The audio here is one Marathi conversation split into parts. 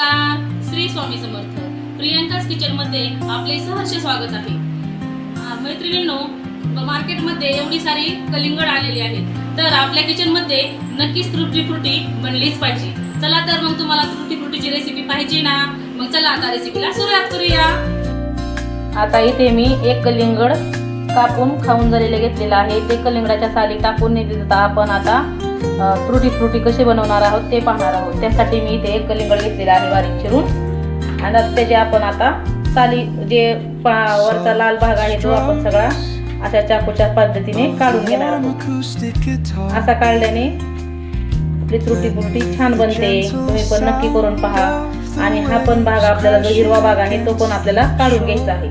नमस्कार श्री स्वामी समर्थ. प्रियांकाच किचनमध्ये आपले सहर्ष स्वागत आहे. मैत्रिणींनो मार्केटमध्ये एवढी सारी कलिंगड आलेली आहेत. तर आपल्या किचनमध्ये नक्कीच त्रुटी फ्रुटी बनलीच पाहिजे. चला तर मग तुम्हाला त्रुटी फ्रुटीची रेसिपी पाहिजे ना? मग चला आता रेसिपीला सुरुवात करूया. आता इथे मी एक कलिंगड कापून खाऊन झालेले घेतलेलं आहे. ते कलिंगडाच्या साली टाकून न आपण. आता फ्रुटी फ्रुटी कसे बनवणार आहोत ते पाहणार आहोत. त्यासाठी मी इथे एक कलिंगड घेतलेलं आहे बारीक चिरून. आणि आता त्याचे आपण आता साली जे वरचा लाल भाग आहे तो आपण सगळा अशा चाकूच्या पद्धतीने काढून घेणार आहोत. असा काढल्याने आपली त्रुटी त्रुटी छान बनते. तुम्ही पण नक्की करून पहा. आणि हा पण भाग आपल्याला जो हिरवा भाग आहे तो पण आपल्याला काढून घ्यायचा आहे.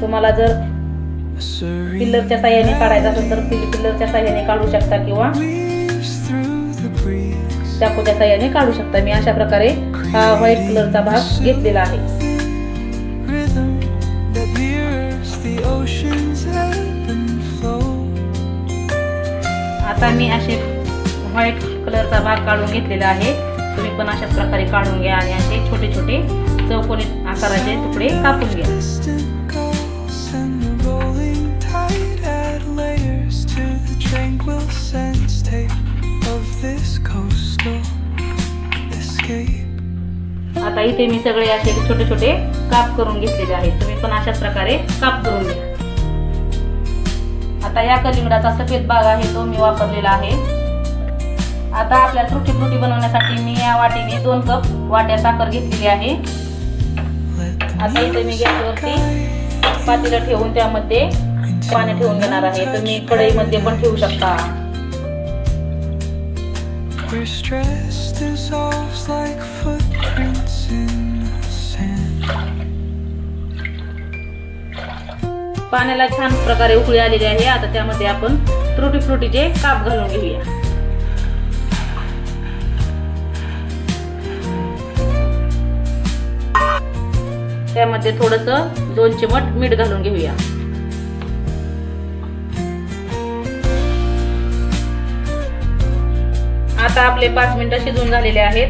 तुम्हाला जर पिल्लरच्या साह्याने काढायचा असेल तर पिल्लरच्या साह्याने काढू शकता किंवा चाकूच्या साह्याने काढू शकता. मी अशा प्रकारे हा व्हाईट कलरचा भाग घेतलेला आहे. आता मी असे व्हाईट कलरचा भाग काढून घेतलेला आहे. तुम्ही पण अशाच प्रकारे काढून घ्या आणि असे छोटे छोटे चौकोनी आकाराचे तुकडे कापून घ्या. आता इथे मी सगळे असे छोटे छोटे काप करून घेतलेले आहेत. तुम्ही पण अशाच प्रकारे काप करून घ्या. आता या कलिंगडाचा सफेद भाग आहे तो मी वापरलेला आहे. आता आपल्या त्रुटी फ्रुटी बनवण्यासाठी मी या वाटीने दोन कप वाट्या साखर घेतलेली आहे. आता इथे मी गॅसवरती पातेलं ठेवून त्यामध्ये पाणी ठेवून घेणार आहे. तुम्ही कढईमध्ये पण ठेवू शकता. Where stress dissolves like footprints in the sand. पाण्याला छान प्रकारे उकळी आलेली आहे. आता त्यामध्ये आपण त्रुटी फ्रुटीचे काप घालून घेऊया. त्यामध्ये थोडस दोन चिमट मीठ घालून घेऊया. आता आपले पाच मिनिटं शिजून झालेले आहेत.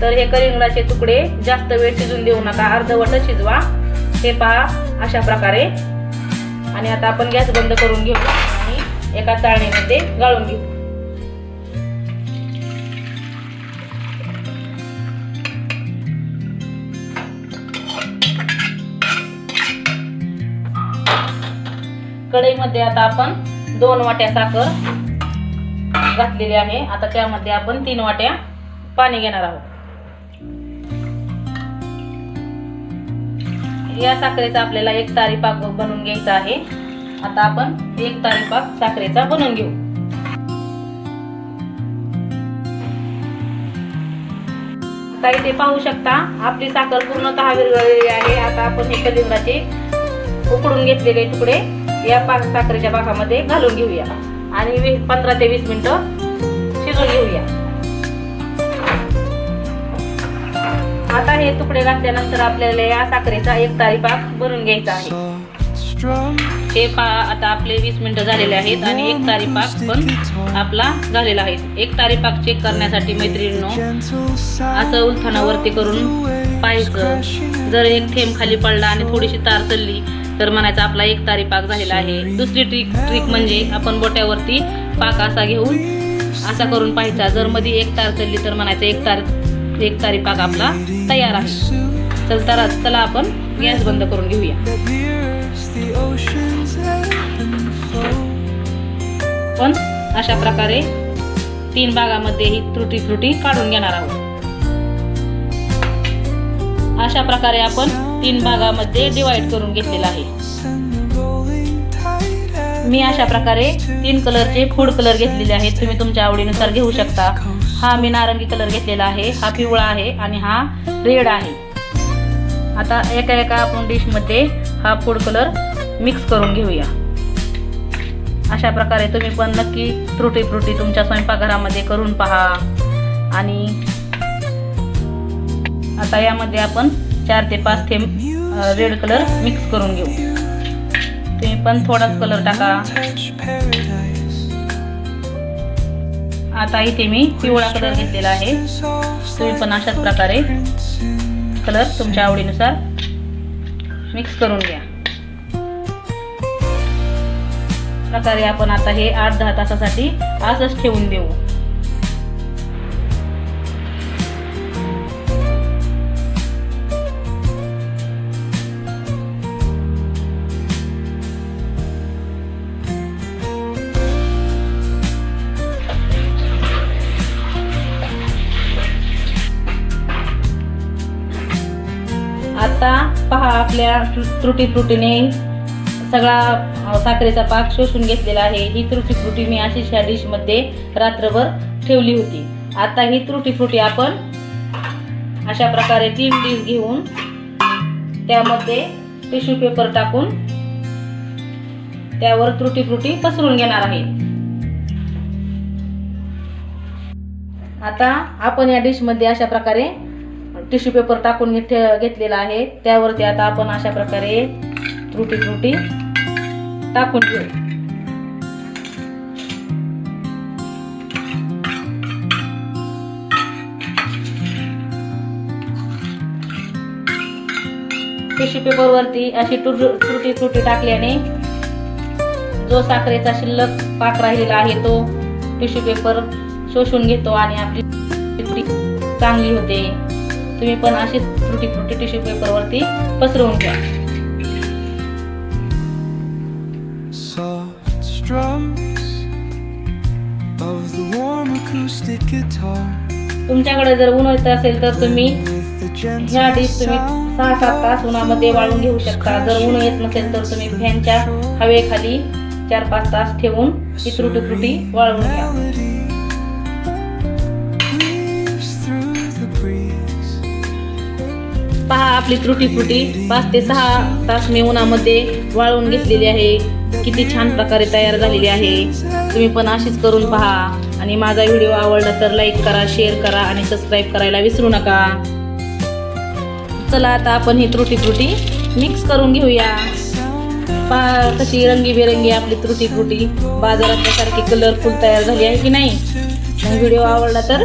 तर हे कलिंगडाचे तुकडे जास्त वेळ शिजून देऊ नका. अर्धवट शिजवा. हे पहा अशा प्रकारे. आणि आता आपण गॅस बंद करून घेऊ आणि एका चाळणीमध्ये गाळून घेऊ. कढईमध्ये आता आपण दोन वाट्या साखर घातलेली आहे. आता त्यामध्ये आपण तीन वाट्या पाणी घेणार आहोत. या साखरेचा आपल्याला एक तारी पाक बनवून घ्यायचा आहे. आता आपण एक तारी पाक साखरेचा बनवून घेऊ. आता इथे पाहू शकता आपली साखर पूर्णतः विरघळलेली आहे. आता आपण हे कलिंगडाचे उकडून घेतलेले तुकडे या पाक साखरेच्या पाकामध्ये घालून घेऊया. आणि वीस पंधरा ते वीस मिनटं शिजून घेऊया. आता हे तुकडे घातल्यानंतर आपल्याला या साखरेचा एक तारी पाक भरून घ्यायचा आहे. हे पा आता आपले वीस मिनिटं झालेले आहेत आणि एक तारीपाक पण आपला झालेला आहे. एक तारीपाक चेक करण्यासाठी मैत्रिणीनो असं उलथानावरती करून पाहायचं जर एक थेंब खाली पडला आणि थोडीशी तार चलली तर म्हणायचा आपला एक तारी पाक झालेला आहे. दुसरी ट्रिक ट्रिक म्हणजे आपण बोट्यावरती पाक असा घेऊन असा करून पाहायचा. जर मध्ये एक तार चालली तर म्हणायचं एक तार एक तारी पाक आपला तयार आहे. चल तर चला आपण गॅस बंद करून घेऊया. पण अशा प्रकारे तीन भागामध्ये ही त्रुटी त्रुटी काढून घेणार आहोत. अशा प्रकारे आपण तीन भागामध्ये डिवाइड करून घेतलेला आहे. मी अशा प्रकारे तीन कलरचे फूड कलर घेतलेले आहेत. तुम्ही तुमच्या आवडीनुसार घेऊ शकता. हा मी नारंगी कलर घेतलेला आहे. हा पिवळा आहे आणि हा रेड आहे. आता एका एका आपण डिशमध्ये हा फूड कलर मिक्स करून घेऊया. अशा प्रकारे तुम्ही पण नक्की त्रुटी फ्रुटी तुमच्या स्वयंपाकघरामध्ये करून पहा. आणि आता यामध्ये आपण चार ते पाच थेंब रेड कलर मिक्स करून घेऊ. तुम्ही पण थोडाच कलर टाका. आता इथे मी पिवळा कलर घेतलेला आहे. तुम्ही पण अशाच प्रकारे कलर तुमच्या आवडीनुसार मिक्स करून घ्या. प्रकारे आपण आता हे आठ दहा तासासाठी असंच ठेवून देऊ. आपल्या त्रुटी त्रुटीने सगळा साखरेचा पाक शोषून घेतलेला आहे. ही त्रुटी फ्रुटी मी अशीच ह्या डिशमध्ये रात्रभर ठेवली होती. आता ही त्रुटी फ्रुटी आपण अशा प्रकारे तीन डिश घेऊन त्यामध्ये टिश्यू पेपर टाकून त्यावर त्रुटी फ्रुटी पसरून घेणार आहे. आता आपण या डिशमध्ये अशा प्रकारे टिश्यू पेपर टाकून घेत- घेतलेला आहे. त्यावरती आता आपण अशा प्रकारे त्रुटी त्रुटी टाकून घेऊ. टिश्यू पेपरवरती अशी त्रुटी त्रुटी टाकल्याने जो साखरेचा शिल्लक पाक राहिलेला आहे तो टिश्यू पेपर शोषून घेतो आणि आपली चांगली होते. तुम्ही पण अशीच फ्रुटी फ्रुटी टिश्यू पेपरवरती पसरवून घ्या. तुमच्याकडे जर ऊन येत असेल तर तुम्ही ह्या डिश तुम्ही सहा सात तास उन्हामध्ये वाळून घेऊ शकता. जर ऊन येत नसेल तर तुम्ही फॅनच्या हवेखाली चार पाच तास ठेवून ही त्रुटी फ्रुटी वाळवून घ्या. पहा आपली त्रुटी फ्रुटी पाच ते सहा तास मी उन्हामध्ये वाळवून घेतलेली आहे. किती छान प्रकारे तयार झालेली आहे. तुम्ही पण अशीच करून पहा. आणि माझा व्हिडिओ आवडला तर लाईक करा शेअर करा आणि सबस्क्राईब करायला विसरू नका. चला आता आपण ही त्रुटी फ्रुटी मिक्स करून घेऊया. पहा कशी रंगीबेरंगी आपली त्रुटी फ्रुटी बाजारातल्यासारखी कलरफुल तयार झाली आहे की नाही? व्हिडिओ आवडला तर